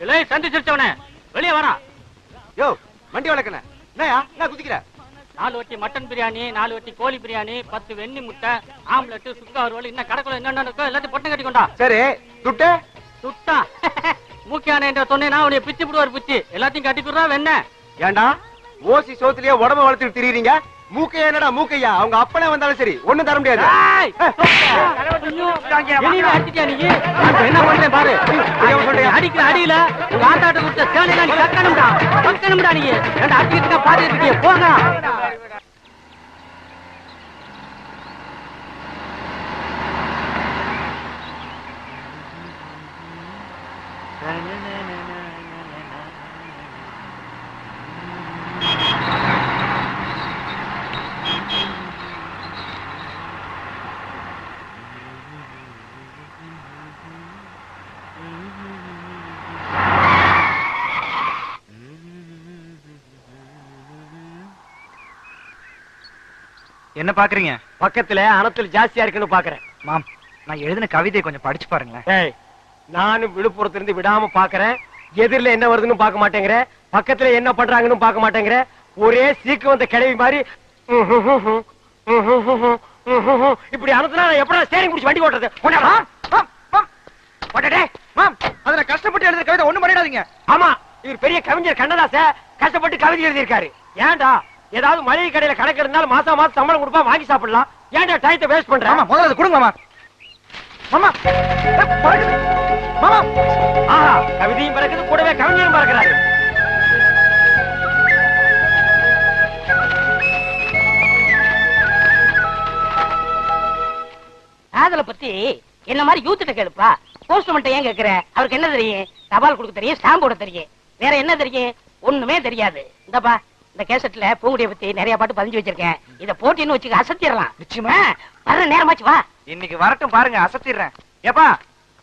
இல்லை சந்தி சிரிச்சவனே வெளியே வரா யோ வண்டி வளர்க்கண என்னயா என்ன குதிக்கிற? நாலு வட்டி மட்டன் பிரியாணி நாலு வட்டி கோழி பிரியாணி பத்து வெண்ணி முட்டை ஆம்லெட் சுக்கா வறுவல் இன்னும் கடைக்குள்ள என்னென்ன இருக்கோ எல்லாத்தையும் பொட்டை கட்டி கொண்டா. சரி துட்டு? சுத்தா மூக்கியான என்ற சொன்னேன்னா உடைய பிச்சு விடுவார் பிச்சு. எல்லாத்தையும் கட்டி கொடுறா வெண்ண. ஏண்டா ஓசி சோத்துலயே உடம்ப வளர்த்துட்டு திரியுறீங்க? மூக்கையா என்னடா மூக்கையா? அவங்க அப்பனே வந்தாலும் சரி ஒண்ணும் தர முடியாது. என்ன பண்றேன் பாரு? அடிக்கிற அடியில. உங்க ஆத்தாட்ட கொடுத்த சேலையெல்லாம் நீ கக்கணும்டா கக்கணும்டா நீ. ரெண்டு அடிக்கிட்டு பாத்துட்டு இருக்கிய? போங்க. என்ன பாக்குறீங்க பக்கத்துல அனத்துல ஜாஸ்தியா இருக்குன்னு பாக்குறேன் மாம் நான் எழுதின கவிதையை கொஞ்சம் படிச்சு பாருங்களேன் நானும் விழுப்புரத்துல இருந்து விடாம பாக்குறேன் எதிரில என்ன வருதுன்னு பார்க்க மாட்டேங்கிற பக்கத்துல என்ன பண்றாங்கன்னு பார்க்க மாட்டேங்கிற ஒரே சீக்கு வந்த கிழவி மாதிரி இப்படி அனுப்புனா எப்படா ஸ்டேரிங் பிடிச்சி வண்டி ஓட்டுறது. அதுல கஷ்டப்பட்டு எழுதுற கவிதை ஒண்ணு பண்ணிடாதீங்க ஆமா இவர் பெரிய கவிஞர் கண்ணதாச கஷ்டப்பட்டு கவிதை எழுதியிருக்காரு ஏன்டா ஏதாவது மளிகை கடையில கணக்கு இருந்தாலும் மாசம் மாசம் சம்பளம் கொடுப்பா வாங்கி சாப்பிடலாம். ஏன்டா டயத்தை வேஸ்ட் பண்ற? ஆமா முதல்ல கொடுங்க மாமா. மாமா ஏய், பறக்குது. மாமா. ஆஹா கவிதையும் பறக்குது கூடவே கவிஞரும் பறக்கிறாரு. காதல பத்தி என்ன மாதிரி யூத்திட்ட கேளுப்பா. போஸ்ட்மன்ட்ட ஏன் கேக்குற? அவருக்கு என்ன தெரியும்? தபால் கொடுக்க தெரியும் ஸ்டாம்ப் போட தெரியும். வேற என்ன தெரியும்? ஒண்ணுமே தெரியாது. இந்தப்பா. இந்த கேசட்ல பூங்குடிய பத்தி நிறைய பாட்டு பதிஞ்சு வச்சிருக்கேன். இத போட்டின்னு வச்சுக்க அசத்திடலாம். நிச்சயமா? ஆ, வர்ற நேரமாச்சு வா. இன்னைக்கு வரட்டும் பாருங்க அசத்திடுறேன். ஏப்பா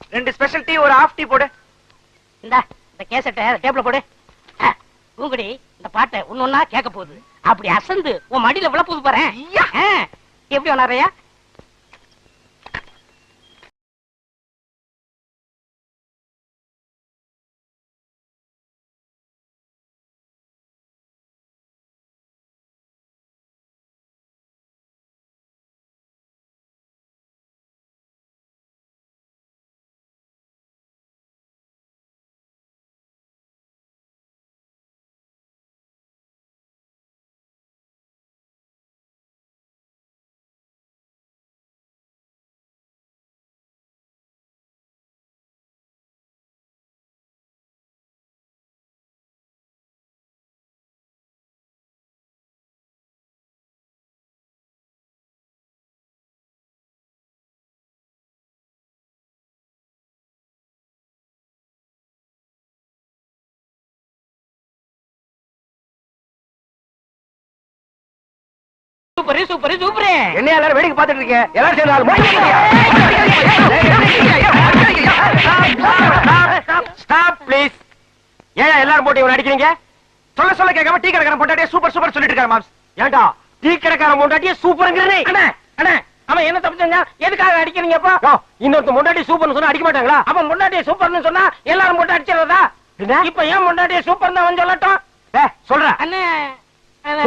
ரெண்டு ஸ்பெஷல் டீ ஒரு ஆஃப் டீ போடு. இந்தா இந்த கேசட்டை டேபிள போடு. பூங்குடி இந்த பாட்டை ஒன்னொன்னா கேட்க போகுது. அப்படி அசந்து உன் மடியில விழப்போது பாரு. எப்படி வளரையா சூப்பர் சூப்பர் சூப்பர். என்ன எல்லாரும் வேடிக்கை பார்த்துட்டு இருக்கீங்க? எல்லாரும் சேர்ந்து ஆளு. ஸ்டாப் ப்ளீஸ் ஏன் எல்லாரும் போட்டு இவன் அடிக்கிறீங்க? சொல்ல சொல்ல கேட்காம டீ கடைக்காரன் பொண்டாட்டியே சூப்பர் சூப்பர் சொல்லிட்டு இருக்காரு மாம்ஸ் ஏண்டா டீ கடைக்காரன் முண்டாட்டியே சூப்பருங்கிறனே அண்ணா அண்ணா அவன் என்ன தப்பு செஞ்சா எதுக்காக அடிக்கிறீங்கப்பா இன்னொருத்த முண்டாட்டி சூப்பர்னு சொன்னா அடிக்க மாட்டாங்களா? அவன் முன்னாடியே சூப்பர்னு சொன்னா எல்லாரும் போட்டு அடிச்சிடறதா? இப்ப ஏன் முன்னாடியே சூப்பர் அவன் சொல்லட்டும்? ஏய், சொல்றேன் அண்ணே.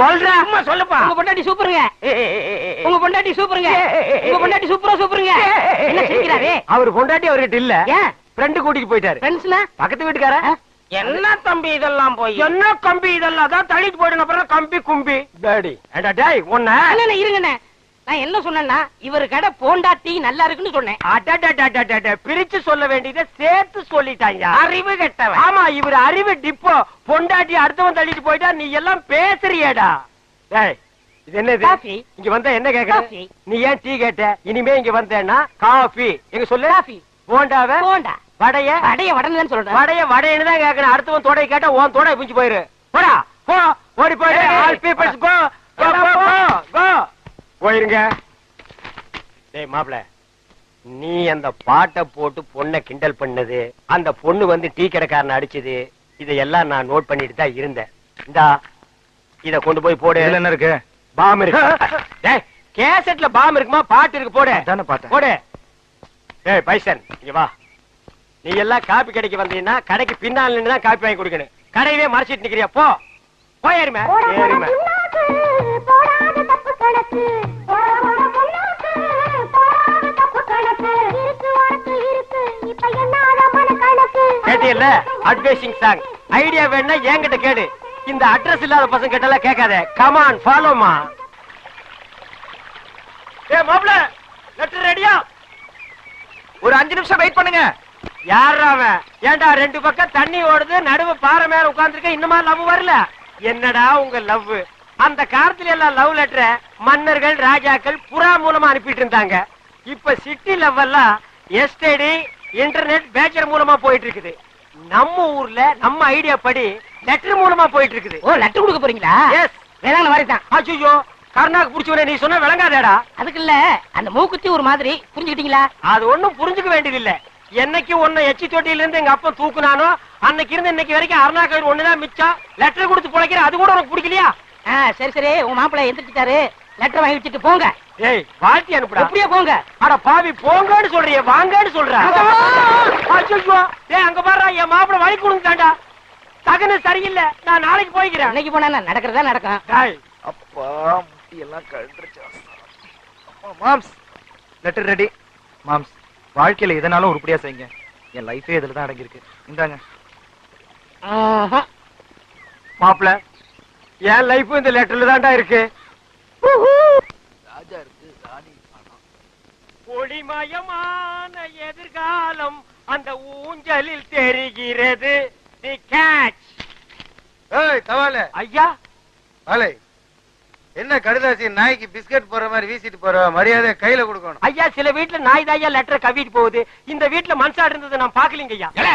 சொல்றேன். சும்மா சொல்லுப்பா. உங்க பொண்டாட்டி சூப்பருங்க. உங்க பொண்டாட்டி சூப்பருங்க. உங்க பொண்டாட்டி சூப்பரா சூப்பருங்க. என்ன சிரிக்கிறாரு? அவர் பொண்டாட்டி அவர்கிட்ட இல்ல. ஏன்? ஃப்ரெண்டு கூட்டிட்டு போயிட்டாரு. ஃப்ரெண்ட்ஸ்னா பக்கத்து வீட்டுக்கார என்ன தம்பி இதெல்லாம் போய்? என்ன கம்பி இதெல்லாம்? அதான் தள்ளிட்டு போயிடுங்க. அப்புறம் கம்பி கும்பி. டாடி ஏண்டா டேய் இருங்கண்ணே. நான் என்ன சொன்னேன்னா இவர் கடை போண்டா டீ நல்லா இருக்குன்னு சொன்னேன். பிரிச்சு சொல்ல வேண்டியதை சேர்த்து சொல்லிட்டாங்க அறிவு கெட்டவன். ஆமா இவர் அறிவு டிப்போ. பொண்டாட்டி அடுத்தவன் தள்ளிட்டு போயிட்டா நீ எல்லாம் பேசுறியேடா. இது என்னது. இங்க வந்தா என்ன கேக்குற. நீ ஏன் டீ கேட்ட? இனிமே இங்க வந்தேன்னா காஃபி. எங்க சொல்லு? காஃபி. போண்டாவ? போண்டா. வடைய? அடைய உடனே சொல்றேன். வடைய வடைன்னு தான் கேக்குறேன். அடுத்தவன் தொடை கேட்டா உன் தொடை பிஞ்சு போயிரு. போடா. போ. ஓடி போயிடு ஆல் பீப்பிள்ஸ் கோ கோ கோ கோ போயிருங்க. டேய் மாப்ள நீ அந்த பாட்டை போட்டு பொண்ணை கிண்டல் பண்ணது அந்த பொண்ணு வந்து டீ கடைக்காரனை அடிச்சது இதையெல்லாம் நான் நோட் பண்ணிட்டு தான் இருந்தேன். இந்தா இத கொண்டு போய் போடு. என்ன இருக்கு? பாம் இருக்கு. டேய் கேசட்ல பாம் இருக்குமா? பாட்டு இருக்கு போடு. அதானே பார்த்தேன். போடு. ஏய் பைசன் இங்க வா. நீ எல்லாம் காப்பி கடைக்கு வந்தீங்கன்னா கடைக்கு பின்னால் நின்று தான் காப்பி வாங்கி கொடுக்கணும். கடையவே மறைச்சிட்டு நிக்கிறியா? போ. போயிருமே ஏறுமே. கணக்கு போட கேட்டியல்ல? அட்வைசிங் சாங் ஐடியா வேணா என்கிட்ட கேடு. இந்த அட்ரஸ் இல்லாத பசங்க கிட்ட எல்லாம் கேட்காத. கமான் ஃபாலோமா ஏ மாப்ள லெட்டர் ரெடியா ஒரு அஞ்சு நிமிஷம் வெயிட் பண்ணுங்க. யாரா அவன்? ஏன்டா ரெண்டு பக்கம் தண்ணி ஓடுது நடுவு பாறை மேல உட்கார்ந்துருக்க இன்னுமா லவ் வரல? என்னடா உங்க லவ் அந்த காலத்துல எல்லாம் லவ் லெட்டரை மன்னர்கள் ராஜாக்கள் புறா மூலமா அனுப்பிட்டு இருந்தாங்க. இப்ப சிட்டி லவ் எல்லாம் எஸ்டடி இன்டர்நெட் பேச்சர் மூலமா போயிட்டு இருக்குது. நம்ம ஊர்ல நம்ம ஐடியா படி லெட்டர் மூலமா போயிட்டு இருக்குது. ஓ லெட்டர் கொடுக்க போறீங்களா? எஸ் வேளாண் மாதிரி தான் அச்சுயோ கருணாக்கு புடிச்சவனே நீ சொன்ன விளங்காதேடா. அதுக்கு இல்ல அந்த மூக்குத்தி ஒரு மாதிரி புரிஞ்சுக்கிட்டீங்களா? அது ஒண்ணும் புரிஞ்சுக்க வேண்டியது இல்ல. என்னைக்கு உன்னை எச்சி தொட்டியில இருந்து எங்க அப்பா தூக்குனானோ அன்னைக்கு இருந்து இன்னைக்கு வரைக்கும் அருணா கயிறு ஒண்ணுதான் மிச்சம். லெட்டர் கொடுத்து பிழைக்கிற அது கூட உனக்கு பிடிக்கலையா? சரி சரி. உங்க மாப்பிள்ளை எந்திரிச்சிட்டாரு. லெட்டர் வாங்கி வச்சுட்டு போங்க. ஏய் வாழ்த்தி அனுப்புடா. எப்படியே போங்க. அட பாவி போங்கன்னு சொல்றியே வாங்கன்னு சொல்ற. அச்சோ ஏய் அங்க பாருடா என் மாப்பிள வழி கொடுத்தாண்டா தகன சரியில்லை. நான் நாளைக்கு போய்க்கிறேன். அன்னைக்கு போனா நடக்கிறதா நடக்கும்? டேய், அப்பா முட்டி எல்லாம் கழண்டுருச்சு. அப்பா, மாம்ஸ். லெட்டர் ரெடி மாம்ஸ் வாழ்க்கையில எதனாலும் உருப்படியா செய்யுங்க. என் லைஃபே இதுல தான் அடங்கியிருக்கு. இந்தாங்க. ஆஹா. என் லைஃப் இந்த லெட்டர்ல தான்டா இருக்கு. ஒளிமயமான எதிர்காலம் அந்த ஊஞ்சலில் தெரிகிறது. தி கேட்ச் ஏய் தவால. ஐயா? வாலை என்ன கடுதாசி நாய்க்கு பிஸ்கட் போற மாதிரி வீசிட்டு போற மரியாதை கையில கொடுக்கணும். ஐயா சில வீட்டுல நாய் தாயா லெட்டர் கவிட்டு போகுது. இந்த வீட்டுல மனசா இருந்தது நான் பாக்கலீங்க ஐயா. ஏலே,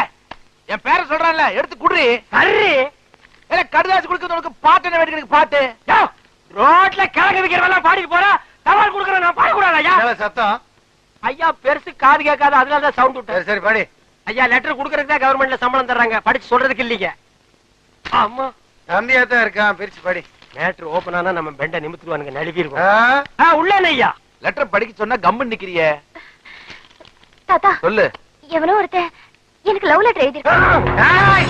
என் பேரை சொல்றான்ல எடுத்து குடுறி. சரி ஏல கடுதாசி கொடுக்கறது உனக்கு பாட்டு என்ன பாட்டு. ரோட்ல கிழங்கு விக்கிறவெல்லாம் பாடிட்டு போறா. தவால் கொடுக்கறேன் நான் பாடக்கூடாது ஐயா சத்தம்? ஐயா பெருசு காது கேட்காது அதனால தான் சவுண்ட் விட்டேன். சரி சரி படி. ஐயா லெட்டர் குடுக்கறதுக்கு கவர்மெண்ட்ல சம்பளம் தர்றாங்க. படிச்சு சொல்றதுக்கு இல்லீங்க. ஆமா. தம்பியா தான் இருக்கான். பிரிச்சு படி. மேட்ரு ஓபன் ஆனா நம்ம பெண்ட நிமித்துவானுங்க நழுவி ஆ? இருக்கும். ஆ, உள்ள ஐயா. லெட்டர் படிக்க சொன்னா கம்மு நிக்கிறியே. தாத்தா சொல்லு. எவனோ ஒருத்தன் எனக்கு லவ் லெட்டர் எழுதிருக்கான் ஏய்!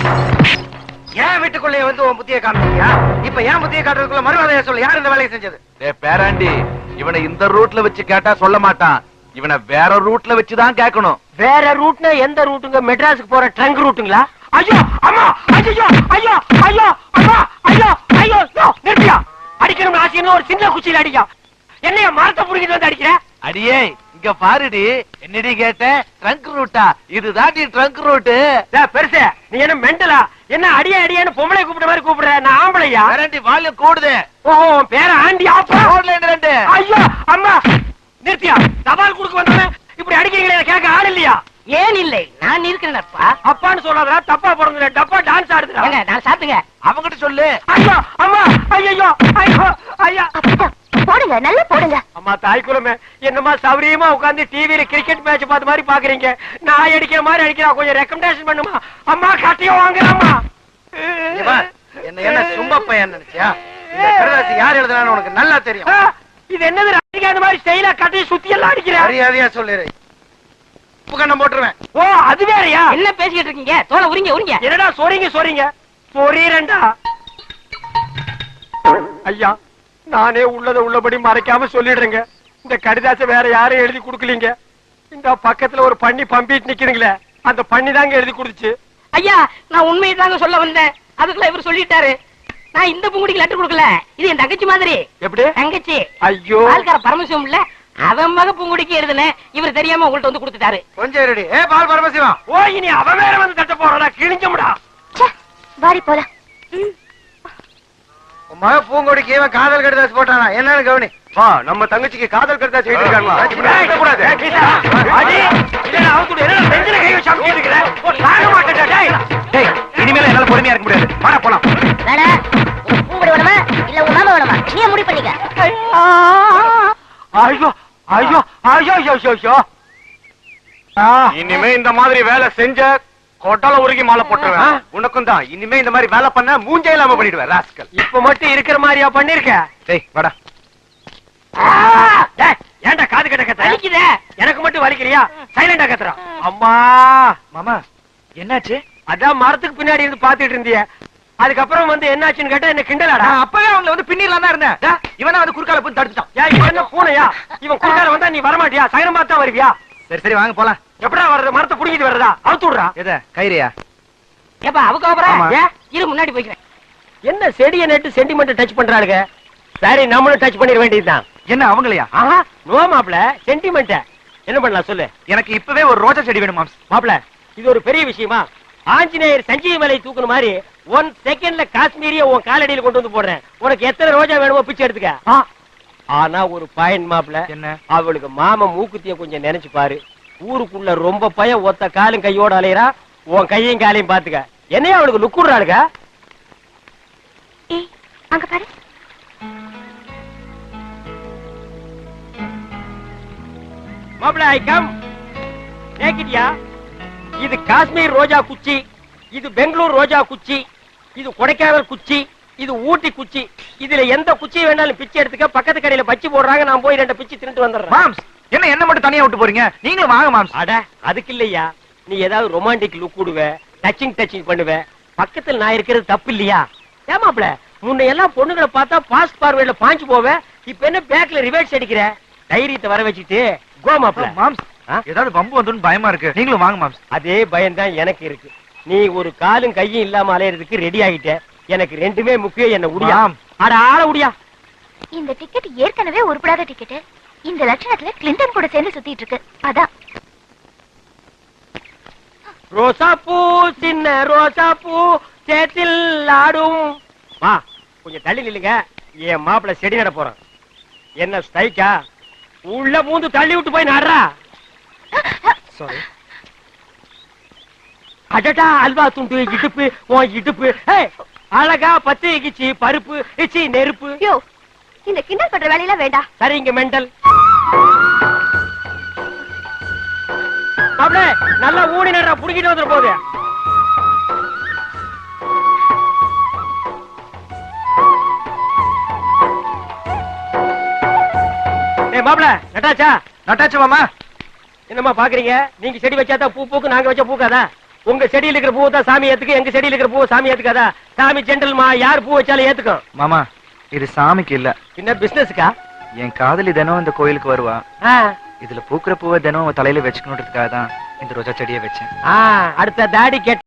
ஏன் வீட்டுக்குள்ளே வந்து உன் புத்திய காட்டுறியா இப்ப ஏன் புத்திய காட்டுறதுக்குள்ள மறுவாதையா சொல்லு? யார் இந்த வேலையை செஞ்சது? டே பேராண்டி இவனை இந்த ரூட்ல வச்சு கேட்டா சொல்ல மாட்டான். இவனை வேற ரூட்ல வச்சு தான் கேட்கணும். வேற ரூட்னா எந்த ரூட்டுங்க? மெட்ராஸுக்கு போற ட்ரங்க் ரூட்டுங்களா? ஐயோ அம்மா ஐயோ ஐயோ ஐயோ அம்மா ஐயோ ஐயோ நிறுத்தியா? அடிக்கணும் ஆசைன்னு ஒரு சின்ன குச்சியில அடிக்கா. என்னைய மரத்தை புடிக்கிட்டு வந்து அடிக்கிற? அடியே இங்க பாருடி. என்னடி கேட்ட? ட்ரங்க் ரூட்டா? இதுதான் ட்ரங்க் ரூட்டு. பெருசு. நீ என்ன மெண்டலா? என்ன அடியே அடியேன்னு பொம்பளை கூப்பிட்ட மாதிரி கூப்பிடுற? நான் ஆம்பளையா? பேராண்டி வால்யூம் கூடுது. ஓஹோ உன் பேர ஆண்டி ஆப்பா என்ன ரெண்டு. ஐயோ அம்மா நிறுத்தியா? தபால் கொடுக்க வந்தவன இப்படி அடிக்கிறீங்களே கேட்க ஆள் இல்லையா? ஏன் இல்லை? நான் இருக்கிறேன்ப்பா அப்பான்னு சொல்லாதடா தப்பா பிறந்த டப்பா டான்ஸ் ஆடுதுடா. நான் சாப்பிட்டுங்க அவங்கிட்ட சொல்லு. ஐயோ அம்மா ஐயோ ஐயோ ஐயா. அப்பா போடுங்க நல்லா போடுங்க. அம்மா தாய் குலமே என்னமா சௌரியமா உட்கார்ந்து டிவில கிரிக்கெட் மேட்ச் பார்த்த மாதிரி பாக்குறீங்க நான் அடிக்கிற மாதிரி அடிக்கிறா கொஞ்சம் ரெக்கமெண்டேஷன் பண்ணுமா? அம்மா கட்டையும் வாங்குறாமா என்ன என்ன சும்ப பையன் நினைச்சியா? இந்த யார் எழுதுனான்னு உனக்கு நல்லா தெரியும். இது என்னது ரசிகா அந்த மாதிரி ஸ்டைலா கட்டையை சுத்தி எல்லாம் அடிக்கிற? மரியாதையா சொல்லிடு உப்பு கண்ணம் போட்டுருவேன். ஓ அது வேறயா? என்ன பேசிக்கிட்டு இருக்கீங்க? தோலை உரிங்க உரிங்க. என்னடா சொறீங்க சொறீங்க சொறீரண்டா ஐயா நானே உள்ளத உள்ளபடி மறைக்காம சொல்லிடுறேங்க. இந்த கடிதாசை வேற யாரும் எழுதி கொடுக்கலீங்க. இந்த பக்கத்துல ஒரு பண்ணி பம்பிட்டு நிக்கிறீங்களே அந்த பண்ணி தாங்க எழுதி கொடுத்துச்சு. ஐயா நான் உண்மையை தாங்க சொல்ல வந்தேன். அதுக்குள்ள இவர் சொல்லிட்டாரு. நான் இந்த பூங்குடிக்கு லெட்டர் கொடுக்கல. இது என் தங்கச்சி மாதிரி. எப்படி? தங்கச்சி. ஐயோ. ஆள்கார பரமசிவம் இல்ல. அவன் மக பூங்குடிக்கு எழுதுனேன். இவர் தெரியாம உங்கள்ட்ட வந்து கொடுத்துட்டாரு. கொஞ்சம் இருடி. ஏ பால் பரமசிவம். ஓ இனி அவன் வேற வந்து தட்ட போறடா கிழிஞ்சமுடா வாடி போலாம். மக பூங்கொடிக்கு இவன் காதல் கடுதாசி போட்டானா? என்னன்னு கவனி. வா நம்ம தங்கச்சிக்கு காதல் கருத்தா இருக்காங்களா? இனிமேல என்னால பொறுமையா இருக்க முடியாது. வாடா போலாம். பூங்குடி வேணுமா? இல்ல உங்க மாமா வேணுமா? நீ முடிவு பண்ணிக்க. ஐயோ ஐயோ ஐயோ ஐயோ ஐயோ ஐயோ. இனிமே இந்த மாதிரி வேலை செஞ்ச கொட்டால உருகி மாலை போட்டுருவேன். உனக்கும் தான். இனிமே இந்த மாதிரி வேலை பண்ண மூஞ்சே இல்லாம பண்ணிடுவேன் ராஸ்கல் இப்ப மட்டும் இருக்கிற மாதிரியா பண்ணிருக்க? டேய் வாடா. டேய், ஏன்டா காது கட்ட கத்த வலிக்குதே. எனக்கு மட்டும் வலிக்கலையா? சைலண்டா கத்துறான். அம்மா! மாமா என்னாச்சு? அதான் மரத்துக்கு பின்னாடி இருந்து பாத்துட்டு இருந்திய. அதுக்கப்புறம் வந்து என்னாச்சுன்னு கேட்டா என்ன கிண்டலாடா. நான் அப்பவே அவங்கள வந்து பின்னிலாம் தான் இருந்தேன். இவனா வந்து குறுக்கால போய் தடுத்துட்டான். ஏய், இவன் என்ன பூனையா இவன் குறுக்கால வந்தா நீ வரமாட்டியா? சகனம் பார்த்தா வருவியா? சரி சரி வாங்க போலாம். எப்படா வர்றது? மரத்தை புடிங்கிட்டு வர்றதா? அவுத்து விடுறா. எத? கயிறியா? ஏப்பா அவங்க. அப்புறம்? இரு முன்னாடி போய்க்கிறேன். என்ன செடியை நட்டு சென்டிமெண்ட் டச் பண்றாளுங்க? சரி நம்மளும் டச் பண்ணிட வேண்டியதுதான். என்ன அவங்களையா? ஆஹா நோ மாப்ள சென்டிமெண்ட் என்ன பண்ணலாம் சொல்லு? எனக்கு இப்பவே ஒரு ரோஜா செடி வேணும் மாப்ள இது ஒரு பெரிய விஷயமா? ஆஞ்சநேயர் சஞ்சீவி மலை தூக்குன மாதிரி ஒன் செகண்ட்ல காஷ்மீரிய உன் காலடியில கொண்டு வந்து போடுறேன். உனக்கு எத்தனை ரோஜா வேணுமோ பிச்சை எடுத்துக்க. ஆனா ஒரு பாயிண்ட் மாப்ள என்ன? அவளுக்கு மாமா மூக்குத்திய கொஞ்சம் நினைச்சு பாரு. ஊருக்குள்ள ரொம்ப பயம் ஒத்த காலும் கையோட அலையறா உன் கையும் காலையும் பாத்துக்க. என்னைய அவளுக்கு லுக்குறாளுங்க ஏய் அங்க பாரு. மாப்ள ஐ கம் கேக்கிட்டியா இது காஷ்மீர் ரோஜா குச்சி இது பெங்களூர் ரோஜா குச்சி இது கொடைக்கானல் குச்சி இது ஊட்டி குச்சி. இதுல எந்த குச்சி வேணாலும் பிச்சை எடுத்துக்க பக்கத்து கடையில பச்சி போடுறாங்க நான் போய் ரெண்டு பிச்சு தின்னுட்டு வந்துடுறேன். மாம்ஸ் என்ன என்ன மட்டும் தனியா விட்டு போறீங்க? நீங்களும் வாங்க மாம்ஸ். அட அதுக்கு இல்லையா? நீ ஏதாவது ரொமான்டிக் லுக் விடுவ டச்சிங் டச்சிங் பண்ணுவ. பக்கத்துல நான் இருக்கிறது தப்பு இல்லையா? ஏமாப்ள முன்ன எல்லாம் பொண்ணுங்களை பார்த்தா பாஸ்ட் பார்வேல பாஞ்சு போவேன் இப்ப என்ன பேக்ல ரிவர்ஸ் அடிக்கிற? தைரியத்தை வர வச்சுட்டு கோ மாப்ள மாம்ஸ்? ஏதாவது வம்பு வந்துன்னு பயமா இருக்கு. நீங்களும் வாங்க மாம்ஸ். அதே பயம்தான் எனக்கு இருக்கு. நீ ஒரு காலும் கையும் இல்லாம அலையறதுக்கு ரெடி ஆகிட்ட எனக்கு ரெண்டுமே முக்கியம் என்ன உடியா. அட ஆள உடியா. இந்த டிக்கெட் ஏற்கனவே உருப்படாத டிக்கெட் இந்த லட்சணத்துல கிளின்டன் கூட சேர்ந்து சுத்திட்டு இருக்கு. அதான். ரோசா பூ சின்ன ரோசா பூ சேத்தில் ஆடும். வா கொஞ்சம் தள்ளி நில்லுங்க. என் மாப்பிள்ள செடி நட போறான். என்ன ஸ்டைக்கா உள்ள பூந்து தள்ளி விட்டு போய் நடுறா. சாரி அடடா அல்வா துண்டு இடுப்பு உன் இடுப்பு. ஏய், அழகா பத்து இகிச்சு பருப்பு இச்சி நெருப்பு. யோ இந்த கிண்டல் பண்ற வேலையெல்லாம் வேண்டாம் சரிங்க மெண்டல். மாப்பிள நல்லா ஊடி நடுறா புடிக்கிட்டு வந்துட போகுது ஏய் மாப்பிள நட்டாச்சா? நட்டாச்சு மாமா. என்னம்மா பாக்குறீங்க? நீங்க செடி வச்சாதான் பூ பூக்கு நாங்க வச்சா பூக்காதா? உங்க செடியில இருக்கிற பூவை தான் சாமி ஏத்துக்கு எங்க செடியில இருக்கிற பூவை சாமி ஏத்துக்காதா? சாமி ஜென்டல்மா யார் பூ வச்சாலும் ஏத்துக்கும். மாமா இது சாமிக்கு இல்ல. என்ன பிசினஸ்க்கா என் காதலி தினம் இந்த கோயிலுக்கு வருவா. இதுல பூக்கிற பூவை தினம் தலையில வச்சுக்கணுன்றதுக்காக தான் இந்த ரோஜா செடியை வச்சேன். அடுத்த தாடி கேட்ட